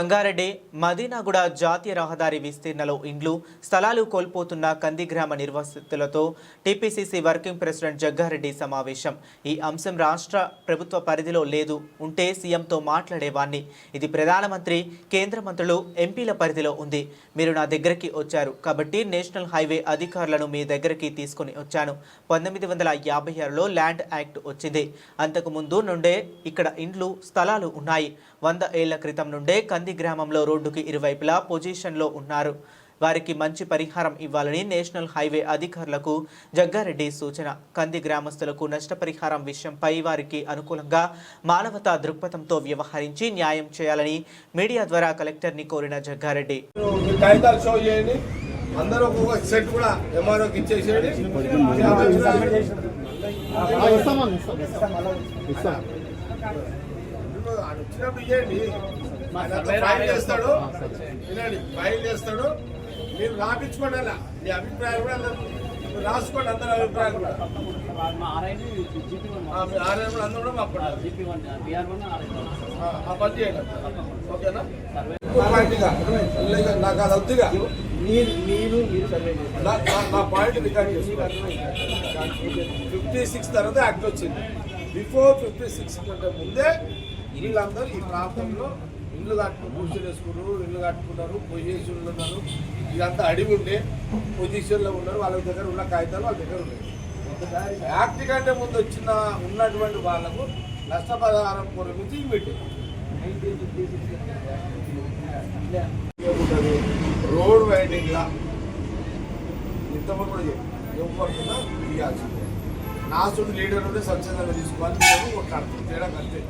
సంగారెడ్డి మదీనాగూడ జాతీయ రహదారి విస్తీర్ణలో ఇండ్లు స్థలాలు కోల్పోతున్న కంది గ్రామ నిర్వాసితులతో టీపీసీసీ వర్కింగ్ ప్రెసిడెంట్ జగ్గారెడ్డి సమావేశం. ఈ అంశం రాష్ట్ర ప్రభుత్వ పరిధిలో లేదు ఉంటే సీఎంతో మాట్లాడేవాణ్ణి. ఇది ప్రధానమంత్రి కేంద్ర మంత్రులు ఎంపీల పరిధిలో ఉంది. మీరు నా దగ్గరికి వచ్చారు కాబట్టి నేషనల్ హైవే అధికారులను మీ దగ్గరికి తీసుకొని వచ్చాను. పంతొమ్మిది వందల యాభై ఆరులో ల్యాండ్ యాక్ట్ వచ్చింది. అంతకుముందు నుండే ఇక్కడ ఇండ్లు స్థలాలు ఉన్నాయి. వంద ఏళ్ళ క్రితం నుండే కంది గ్రామంలో రోడ్డుకి ఇరువైపులా పొజిషన్లో ఉన్నారు. వారికి మంచి పరిహారం ఇవ్వాలని నేషనల్ హైవే అధికారులకు జగ్గారెడ్డి సూచన. కంది గ్రామస్తులకు నష్టపరిహారం విషయంపై వారికి అనుకూలంగా మానవతా దృక్పథంతో వ్యవహరించి న్యాయం చేయాలని మీడియా ద్వారా కలెక్టర్ని కోరిన జగ్గారెడ్డి. అందరూ ఒక్కొక్క సెట్ కూడా ఎంఆర్ఓకి ఇచ్చేసేయండి. ఆయన వచ్చినప్పుడు ఇవ్వండి ఫైల్ చేస్తాడు. వినండి ఫైల్ చేస్తాడు. మీరు రాపించుకోండి అలా మీ అభిప్రాయాలు కూడా రాసుకోండి అందరి అభిప్రాయాలు కూడా. ఆర్ఐ కూడా అందరూ కూడా మాట్లాడాలి ఆ పని చేయండి ఓకేనా? నాకు అది వద్దుగా నా- పాయింట్ రికార్డ్ ఫిఫ్టీ సిక్స్ తర్వాత యాక్ట్ వచ్చింది. బిఫోర్ ఫిఫ్టీ సిక్స్ కంటే ముందే వీళ్ళందరూ ఈ ప్రాంతంలో ఇల్లు కట్టుకుని కూర్చొని వేసుకున్నారు ఇల్లు కట్టుకున్నారు పొజిషన్లు ఉన్నారు. ఇదంతా అడిగి ఉండే పొజిషన్లో ఉన్నారు. వాళ్ళ దగ్గర ఉన్న కాగితాలు వాళ్ళ దగ్గర ఉన్నాయి. యాక్ట్ కంటే ముందు వచ్చిన ఉన్నటువంటి వాళ్ళకు నష్టపరిహారం కొరకు మీటింగ్ పెట్టింది రోడ్ వైడింగ్ ఇంతమంది కూడా ఇవ్వకుండా తీయాల్సిందే నా లీడర్ ఉంటే స్వచ్ఛందంగా తీసుకోవాలి. నేను కొట్లాడుతాను తేడా కలిపే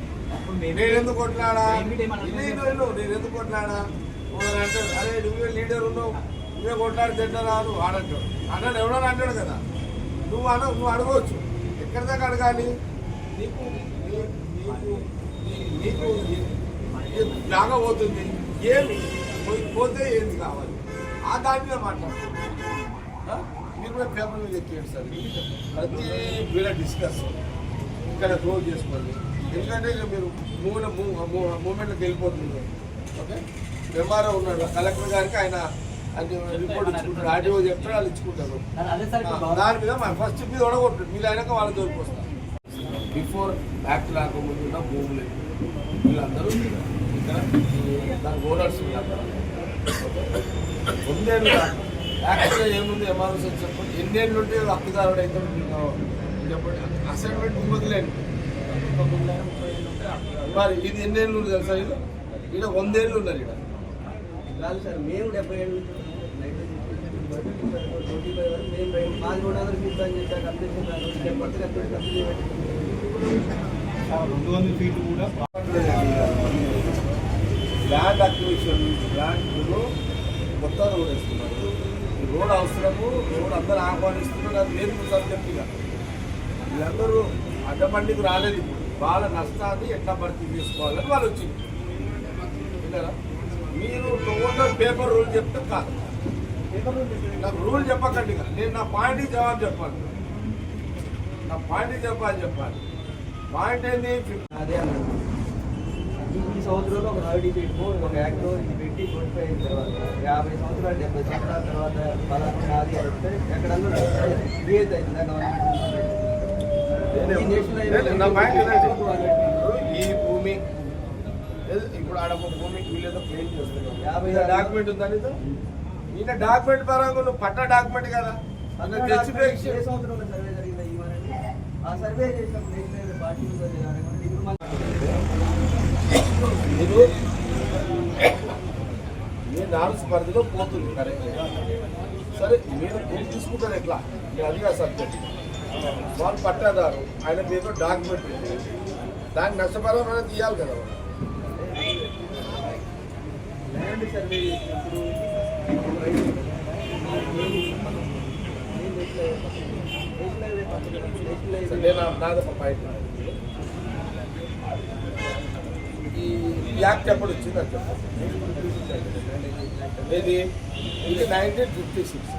నేను ఎందుకు కొట్లాడా? నేను ఎందుకు కొట్లాడా? అంటే అంటాడు అరే నువ్వే లీడర్ ఉన్నావు. నువ్వే కొట్లాడి తింటారా నువ్వు ఆడంటాడు అన్నాడు ఎవడో అంటాడు కదా. నువ్వు అన నువ్వు అడగవచ్చు ఎక్కడి దాకా అడగాలి? నీకు నీకు నీ- నీకు పోతుంది. ఏమి? పోయి- పోతే ఏంది కావాలి? ఆ దాని మీద మాట్లాడుతుంది మీరు కూడా పేపర్ మీద ఎక్కియండి సార్. ప్రతి వీళ్ళ డిస్కస్ ఇక్కడ క్లోజ్ చేసుకోండి. ఎందుకంటే ఇక మీరు మూల మూమెంట్కి వెళ్ళిపోతుంది. ఓకే? ఎంఆర్ఓ ఉన్నాడు. కలెక్టర్ గారికి ఆయన అది రిపోర్ట్ ఇచ్చుకుంటారు ఆర్టీఓ చెప్తారు వాళ్ళు ఇచ్చుకుంటారు. దాని మీద మన ఫస్ట్ మీద ఒడగొట్టు మీరు అయినాక వాళ్ళ జోలికి వస్తారు. బిఫోర్ యాక్ట్ రాకముందు ఉన్న భూములు. వీళ్ళందరూ ఇక్కడ. దాని ఓనర్స్ వీళ్ళందరూ. యాక్చువల్గా ఏముంది? ఎంఆర్ఎస్ చెప్పండి ఎన్నేళ్ళు ఉంటే హక్కుదారుడు అయితే చెప్పండి. అసైన్మెంట్ వదిలేండి మరి ఇది ఎన్నేళ్ళు ఉంది తెలుసా ఇది? ఇక్కడ వందేళ్ళు ఉన్నారు ఇక్కడ కాదు సార్ మేము డెబ్బై రైతు మాది కూడా ఇబ్బంది చేశారు కంప్లీట్ రెండు వందల ఫీట్లు కూడా ల్యాండ్ అక్విజిషన్ ల్యాండ్ కొత్త రోడ్ వేస్తున్నారు ఈ రోడ్ అవసరము రోడ్ అందరూ ఆహ్వానిస్తున్నారు అది లేదు సార్ చెప్పిగా వీళ్ళందరూ అడ్డబండికి రాలేదు ఇప్పుడు. వాళ్ళ నష్టాన్ని ఎట్లా భర్తీ చేసుకోవాలని వాళ్ళు వచ్చింది? మీరు టోటల్ పేపర్ రూల్ చెప్తే కాదు. నాకు రూల్ చెప్పకండి. నేను నా పాయింట్కి జవాబు చెప్పాలి. నా పాయింట్కి చెప్పాలి చెప్పాలి. పాయింట్ ఏంది? అదే అన్నాడు. ఈ ఈ సంవత్సరంలో ఒక థర్టీ ఫీట్ ఒక యాక్ట్ ఇది పెట్టి ట్వంటీ ఫైవ్ తర్వాత యాభై సంవత్సరాలు డెబ్బై సంవత్సరాల తర్వాత పలానా నాది చెప్తే ఎక్కడన్నా క్రియేట్ ఈ ఈ భూమి ఇప్పుడు ఆడ ఒక భూమికి వీళ్ళేదో క్లెయిమ్ చేస్తున్నారు. యాభై డాక్యుమెంట్ ఉందని ఈయన డాక్యుమెంట్ పరంగా నువ్వు పట్ట డాక్యుమెంట్ కదా. అన్న తెచ్చి ఏ సంవత్సరంలో సర్వే జరిగిందా ఆ సర్వే చేసినప్పుడు పార్టీ ఉందో లేదా అనగానే ఇప్పుడు మన మీరు నాలుగు పరిధిలో పోతుంది. కరెక్ట్. సరే మీరు మీరు తీసుకుంటారు ఎట్లా? మీరు అదిగా సబ్జెక్ట్ వాళ్ళు పట్టాదారు ఆయన పేరు డాక్యుమెంట్. దానికి నష్టపరం అనేది తీయాలి కదా. ల్యాండ్ సర్వే ఈ యాక్ట్ ఎప్పుడు వచ్చింది అని చెప్పండి. ఇది ఇది నైన్టీన్ ఫిఫ్టీ సిక్స్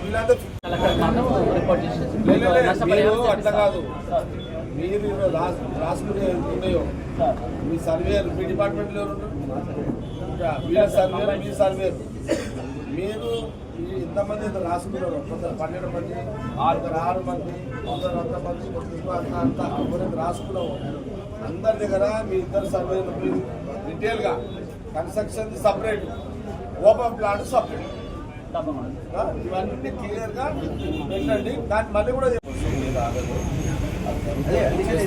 వీళ్ళంతా మీరు అట్లా కాదు. మీరు రాసుకునే ఉన్నాయో? మీ సర్వేయర్ మీ డిపార్ట్మెంట్లో వీళ్ళ సర్వే మీ సర్వే మీరు ఇంతమంది ఇంత రాసుకున్నారు కొందరు పన్నెండు మంది ఆరుగురు ఆరు మంది కొందరు అంత మంది కొందరు అంత అంత ఎవరైతే రాసుకున్నాము అందరి దగ్గర మీ ఇద్దరు సర్వే డీటెయిల్గా construction separate open plot separate ఇవన్నీ క్లియర్గా పెట్టండి కానీ మళ్ళీ కూడా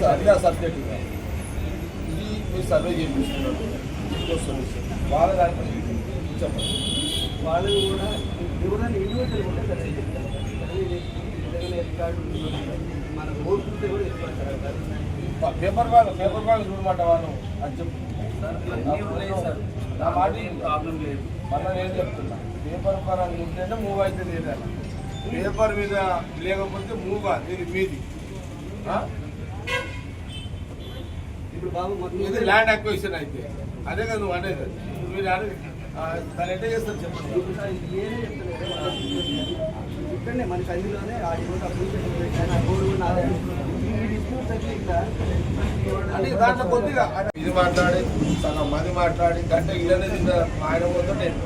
అదిగా సబ్జెక్ట్ ఇది మీరు సర్వే చేయించుకున్నారు వాళ్ళ దాంట్లో చెప్పండి వాళ్ళు కూడా ఎవరైనా ఇండివిజువల్ ఉంటే సరే రికార్డు మన ఓటు కూడా ఇస్తారు పేపర్ బ్యాగ్ పేపర్ బ్యాగ్ చూడమాట వాళ్ళు అని చెప్పు. నా మాట ప్రాబ్లం లేదు. మళ్ళీ నేను చెప్తున్నా. పేపర్ పరంగా ఉంటేనే మూవ్ అయితే లేదని పేపర్ మీద లేకపోతే మూవ్ ఇది మీది? ఇప్పుడు బాబు ఇది ల్యాండ్ అక్విజిషన్ అయితే. అదే కదా నువ్వు అనేది. మీరు అడగ- ఎట్లా చేస్తారు చెప్పండి. ఇక్కడనే మనకి అందులోనే ఆ బోర్డు కూడా ఇది మాట్లాడి సగం మంది మాట్లాడి గంట ఇళ్ళనే తిన్న ఆయన పోతే నేను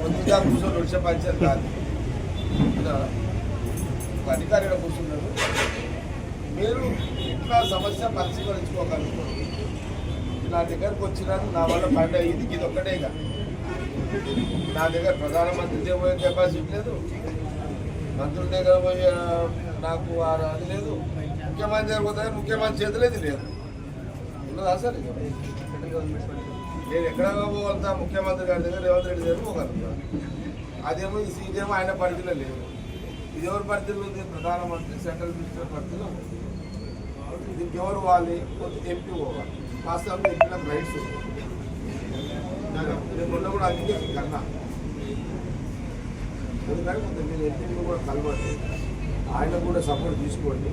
కొద్దిగా కూర్చొని వచ్చే పంచాయతీ కాదు. ఒక అధికారి కూర్చున్నారు. మీరు ఇట్లా సమస్య పరిష్కరించుకోగలుగుతారు. నా దగ్గరకు వచ్చినాను నా వల్ల పండ ఇది ఇది ఒక్కటే ఇక నా దగ్గర ప్రధానమంత్రి దగ్గర పోయే కెపాసిటీ లేదు. మంత్రుల దగ్గర పోయే నాకు ఆ అది లేదు. ముఖ్యమంత్రి దగ్గర పోతే ముఖ్యమంత్రి చేతిలో లేదు ఉండదా సార్? నేను ఎక్కడ పోగలుగుతా? ముఖ్యమంత్రి గారి దగ్గర రేవంత్ రెడ్డి దగ్గర పోగలుగుతా అదేమో ఈ సీట్ ఏమో ఆయన పరిధిలో లేదు. ఇది ఎవరి పరిధిలో ఉంది? ప్రధానమంత్రి సెంట్రల్ మినిస్టర్ పరిధిలో ఉంది. దీనికి ఎవరు వాలి ఎంపీ పోవాలి. వాస్తవంగా ఎంపీలకు రైట్స్ నేను కూడా అందుకే కన్నా ఎందుకంటే కొంత మీరు ఎంపీని కూడా కలవండి ఆయన కూడా సపోర్ట్ తీసుకోండి.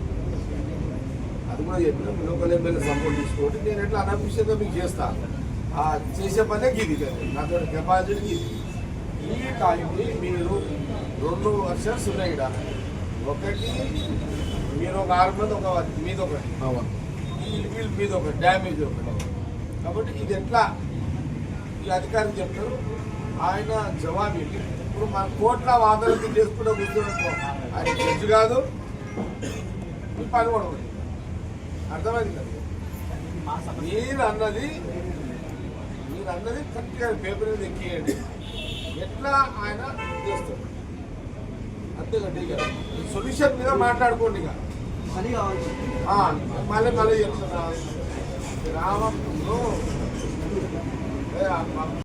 అది కూడా చెప్పిన లోకల్ ఎమ్మెల్యే సపోర్ట్ తీసుకోండి నేను ఎట్లా అనఫిషియల్గా మీకు చేస్తా? ఆ చేసే పనే ఇది నాతో కెపాసిటీ ఇది ఈ టైంకి మీరు రెండు వర్షన్స్ ఉన్నాయి ఇక్కడ ఒకటి మీరు ఒక ఆరు మంది ఒక మీద ఒకటి వీళ్ళు మీద ఒకటి డ్యామేజ్ ఒకటి. కాబట్టి ఇది ఎట్లా? ఈ అధికారి చెప్తారు ఆయన జవాబు ఇప్పుడు మన కోట్ల వాదనలు చేసుకుంటూ కూర్చున్నట్టు. ఆయన జడ్జి కాదు. పని కూడా. అర్థమైంది కదా? మీరు అన్నది మీరు అన్నది కరెక్ట్గా పేపర్ మీద ఎక్కియండి. ఎట్లా ఆయన చేస్తారు అంతేకండి ఇక సొల్యూషన్ మీద మాట్లాడుకోండి ఇక. మళ్ళీ మళ్ళీ చెప్తున్నా. రామప్పుడు